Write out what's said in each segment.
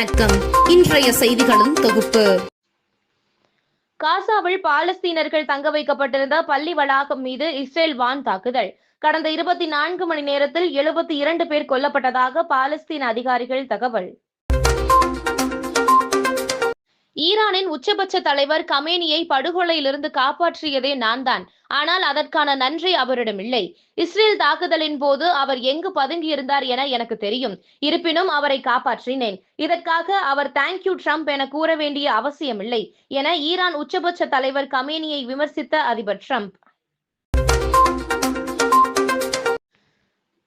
வணக்கம். இன்றைய செய்திகளும் தொகுப்பு. காசாவில் பாலஸ்தீனர்கள் தங்க வைக்கப்பட்டிருந்த பள்ளி வளாகம் மீது இஸ்ரேல் வான் தாக்குதல். கடந்த இருபத்தி நான்கு மணி நேரத்தில் எழுபத்தி இரண்டு பேர் கொல்லப்பட்டதாக பாலஸ்தீன அதிகாரிகள் தகவல். ஈரானின் உச்சபட்ச தலைவர் கமேனியை படுகொலையிலிருந்து காப்பாற்றியதே நான் தான் ஆனால் அதற்கான நன்றி அவரிடம் இல்லை. இஸ்ரேல் தாக்குதலின் போது அவர் எங்கு பதுங்கியிருந்தார் என எனக்கு தெரியும். இருப்பினும் அவரை காப்பாற்றினேன். இதற்காக அவர் தேங்க்யூ ட்ரம்ப் என கூற வேண்டிய அவசியமில்லை என ஈரான் உச்சபட்ச தலைவர் கமேனியை விமர்சித்த அதிபர் ட்ரம்ப்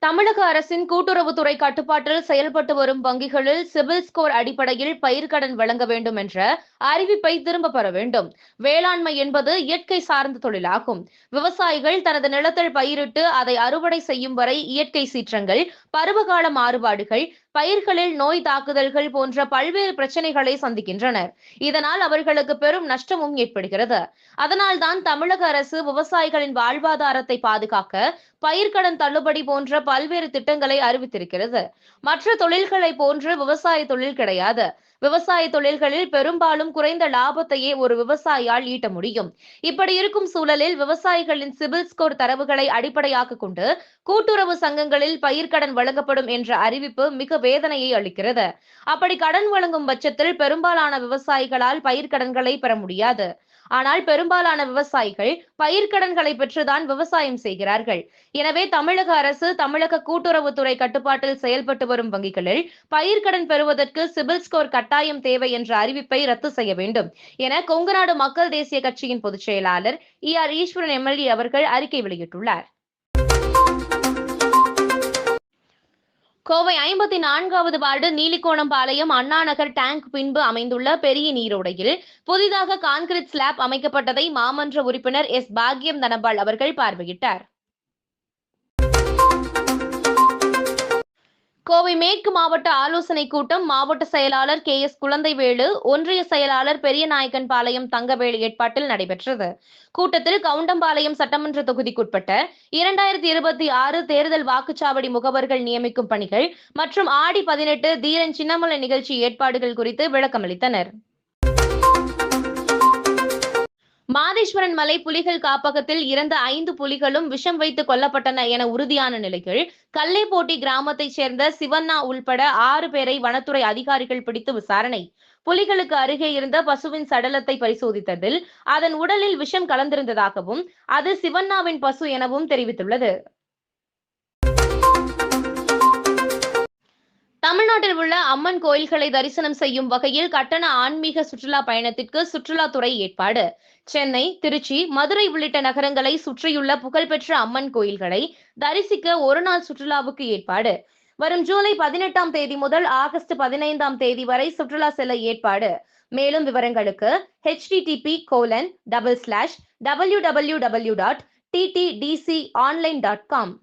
தமிழக அரசின் கூட்டுறவுத்துறை கட்டுப்பாட்டில் செயல்பட்டு வரும் வங்கிகளில் சிபில் ஸ்கோர் அடிப்படையில் பயிர்க்கடன் வழங்க வேண்டும் என்ற அறிவிப்பை திரும்ப பெற வேண்டும். வேளாண்மை என்பது இயற்கை சார்ந்த தொழிலாகும். விவசாயிகள் தனது நிலத்தில் பயிரிட்டு அதை அறுவடை செய்யும் வரை இயற்கை சீற்றங்கள் பருவகால மாறுபாடுகள் பயிர்களில் நோய் தாக்குதல்கள் போன்ற பல்வேறு பிரச்சனைகளை சந்திக்கின்றனர். இதனால் அவர்களுக்கு பெரும் நஷ்டமும் ஏற்படுகிறது. அதனால்தான் தமிழக அரசு விவசாயிகளின் வாழ்வாதாரத்தை பாதுகாக்க பயிர்க்கடன் தள்ளுபடி போன்ற பல்வேறு திட்டங்களை அறிவித்திருக்கிறது. மற்ற தொழில்களை போன்று விவசாய தொழில் கிடையாது. விவசாய தொழில்களில் பெரும்பாலும் குறைந்த லாபத்தையே ஒரு விவசாயியால் ஈட்ட முடியும். இப்படி இருக்கும் சூழலில் விவசாயிகளின் சிபில் ஸ்கோர் தரவுகளை அடிப்படையாக கொண்டு கூட்டுறவு சங்கங்களில் பயிர்க்கடன் வழங்கப்படும் என்ற அறிவிப்பு மிக வேதனையை அளிக்கிறது. அப்படி கடன் வழங்கும் பட்சத்தில் பெரும்பாலான விவசாயிகளால் பயிர்க்கடன்களை பெற முடியாது. ஆனால் பெரும்பாலான விவசாயிகள் பயிர்க்கடன்களை பெற்றுதான் விவசாயம் செய்கிறார்கள். எனவே தமிழக அரசு தமிழக கூட்டுறவுத்துறை கட்டுப்பாட்டில் செயல்பட்டு வரும் வங்கிகளில் பயிர்க்கடன் பெறுவதற்கு சிபில் ஸ்கோர் கட்டாயம் தேவை என்ற அறிவிப்பை ரத்து செய்ய வேண்டும் என கொங்குநாடு மக்கள் தேசிய கட்சியின் பொதுச் செயலாளர் இ ஆர் ஈஸ்வரன் எம்எல்ஏ அவர்கள் அறிக்கை வெளியிட்டுள்ளார். கோவை ஐம்பத்தி நான்காவது வார்டு நீலிக்கோணம்பாளையம் அண்ணாநகர் டேங்க் பின்பு அமைந்துள்ள பெரிய நீரோடையில் புதிதாக கான்கிரீட் ஸ்லாப் அமைக்கப்பட்டதை மாமன்ற உறுப்பினர் எஸ் பாக்யம் தனபால் அவர்கள் பார்வையிட்டார். கோவை மேற்கு மாவட்ட ஆலோசனை கூட்டம் மாவட்ட செயலாளர் கே எஸ் குழந்தைவேலு ஒன்றிய செயலாளர் பெரியநாயக்கன் பாளையம் தங்கவேலு ஏற்பாட்டில் நடைபெற்றது. கூட்டத்தில் கவுண்டம்பாளையம் சட்டமன்ற தொகுதிக்குட்பட்ட இரண்டாயிரத்தி இருபத்தி ஆறு தேர்தல் வாக்குச்சாவடி முகவர்கள் நியமிக்கும் பணிகள் மற்றும் ஆடி பதினெட்டு தீரன் சின்னமலை நிகழ்ச்சி ஏற்பாடுகள் குறித்து விளக்கமளித்தனர். மாதேஸ்வரன் மலை புலிகள் காப்பகத்தில் இறந்த ஐந்து புலிகளும் விஷம் வைத்து கொல்லப்பட்டன என உறுதியான நிலையில் கல்லைப்போட்டி கிராமத்தைச் சேர்ந்த சிவண்ணா உள்பட ஆறு பேரை வனத்துறை அதிகாரிகள் பிடித்து விசாரணை. புலிகளுக்கு அருகே இருந்த பசுவின் சடலத்தை பரிசோதித்ததில் அதன் உடலில் விஷம் கலந்திருந்ததாகவும் அது சிவண்ணாவின் பசு எனவும் தெரிவித்துள்ளது. தமிழ்நாட்டில் உள்ள அம்மன் கோயில்களை தரிசனம் செய்யும் வகையில் கட்டண ஆன்மீக சுற்றுலா பயணத்திற்கு சுற்றுலாத்துறை ஏற்பாடு. சென்னை திருச்சி மதுரை உள்ளிட்ட நகரங்களை சுற்றியுள்ள புகழ்பெற்ற அம்மன் கோயில்களை தரிசிக்க ஒரு நாள் சுற்றுலாவுக்கு ஏற்பாடு. வரும் ஜூலை பதினெட்டாம் தேதி முதல் ஆகஸ்ட் பதினைந்தாம் தேதி வரை சுற்றுலா செல்ல ஏற்பாடு. மேலும் விவரங்களுக்கு HTTP colon double slash W W W dot TTDC online dot com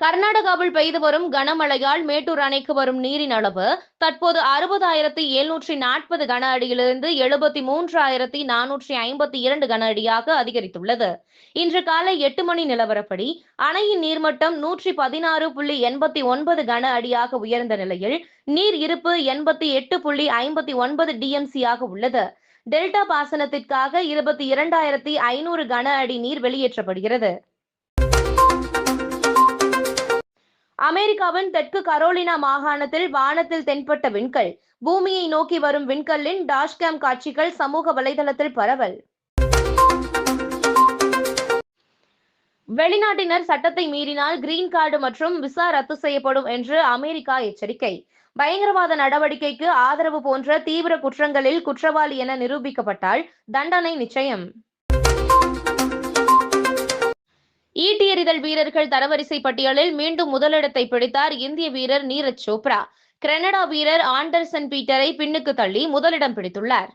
கர்நாடகாவில் பெய்து வரும் கனமழையால் மேட்டூர் அணைக்கு வரும் நீரின் அளவு தற்போது அறுபதாயிரத்தி எழுநூற்றி நாற்பது கன அடியிலிருந்து எழுபத்தி மூன்றாயிரத்தி நானூற்றி ஐம்பத்தி இரண்டு கன அடியாக அதிகரித்துள்ளது. இன்று காலை எட்டு மணி நிலவரப்படி அணையின் நீர்மட்டம் நூற்றி பதினாறு புள்ளி எண்பத்தி ஒன்பது கன அடியாக உயர்ந்த நிலையில் நீர் இருப்பு எண்பத்தி எட்டு புள்ளி ஐம்பத்தி ஒன்பது டிஎம்சியாக உள்ளது. டெல்டா பாசனத்திற்காக இருபத்தி இரண்டாயிரத்தி ஐநூறு கன அடி நீர் வெளியேற்றப்படுகிறது. அமெரிக்காவின் தெற்கு கரோலினா மாகாணத்தில் வானத்தில் தென்பட்ட விண்கல். பூமியை நோக்கி வரும் விண்கல்லின் டாஷ்கேம் காட்சிகள் சமூக வலைதளத்தில் பரவல். வெளிநாட்டினர் சட்டத்தை மீறினால் கிரீன் கார்டு மற்றும் விசா ரத்து செய்யப்படும் என்று அமெரிக்கா எச்சரிக்கை. பயங்கரவாத நடவடிக்கைக்கு ஆதரவு போன்ற தீவிர குற்றங்களில் குற்றவாளி என நிரூபிக்கப்பட்டால் தண்டனை நிச்சயம். ஈட்டி எறிதல் வீரர்கள் தரவரிசை பட்டியலில் மீண்டும் முதலிடத்தை பிடித்தார் இந்திய வீரர் நீரஜ் சோப்ரா. கனடா வீரர் ஆண்டர்சன் பீட்டரை பின்னுக்கு தள்ளி முதலிடம் பிடித்துள்ளார்.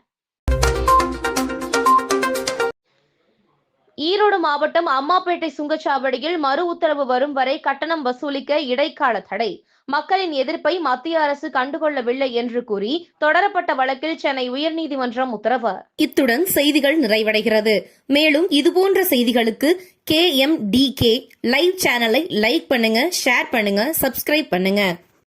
ஈரோடு மாவட்டம் அம்மாப்பேட்டை சுங்கச்சாவடியில் மறு உத்தரவு வரும் வரை கட்டணம் வசூலிக்க இடைக்கால தடை. மக்களின் எதிர்ப்பை மத்திய அரசு கண்டுகொள்ளவில்லை என்று கூறி தொடரப்பட்ட வழக்கில் சென்னை உயர்நீதிமன்றம் உத்தரவு. இத்துடன் செய்திகள் நிறைவடைகிறது. மேலும் இதுபோன்ற செய்திகளுக்கு K M D K live சேனலை லைக் பண்ணுங்க ஷேர் பண்ணுங்க சப்ஸ்கிரைப் பண்ணுங்க.